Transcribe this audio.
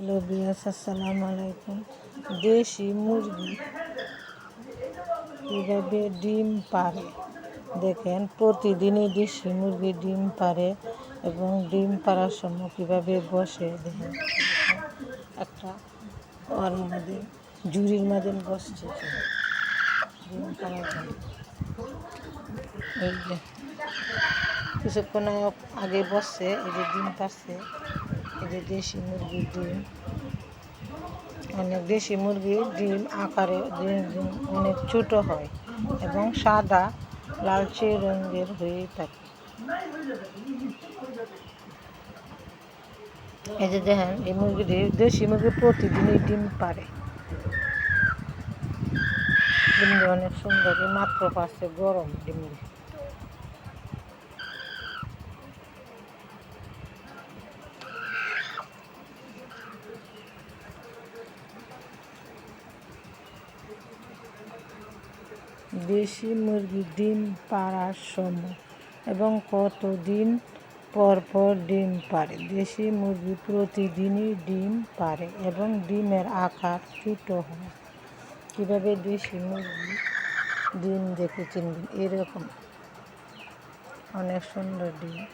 Hello বিয়াস আসসালামু আলাইকুম। দেশি মুরগি কীভাবে ডিম পারে? দেখেন, প্রতিদিনই দেশি মুরগি ডিম পারে এবং ডিম পাড়ার সময় কীভাবে বসে? দেখেন, একটা ওর মধ্যে জুড়ির মধ্যে বসছে। ডিম পাড়ার জন্য। এই যে, কিছুক্ষণ আগে বসছে, এই যে ডিম পারছে যে দেশি মুরগির ডিম। অনেক দেশি মুরগির ডিম আকারে অনেক ছোট হয় এবং সাদা, লালচে রঙের হয়ে থাকে। এই যে দেখেন, এই মুরগিটি দেশি মুরগি প্রতিদিনই ডিম পারে ডিমটি অনেক সুন্দর মাত্র পাচ্ছে গরম ডিমটি দেশি মুরগি ডিম পাড়ার সময় এবং কতদিন পর পর ডিম পারে দেশি মুরগি প্রতিদিনই ডিম পারে এবং ডিমের আকার ছোটো হয়। কীভাবে দেশি মুরগি ডিম দেখে চিনবেন? এরকম অনেক সুন্দর ডিম।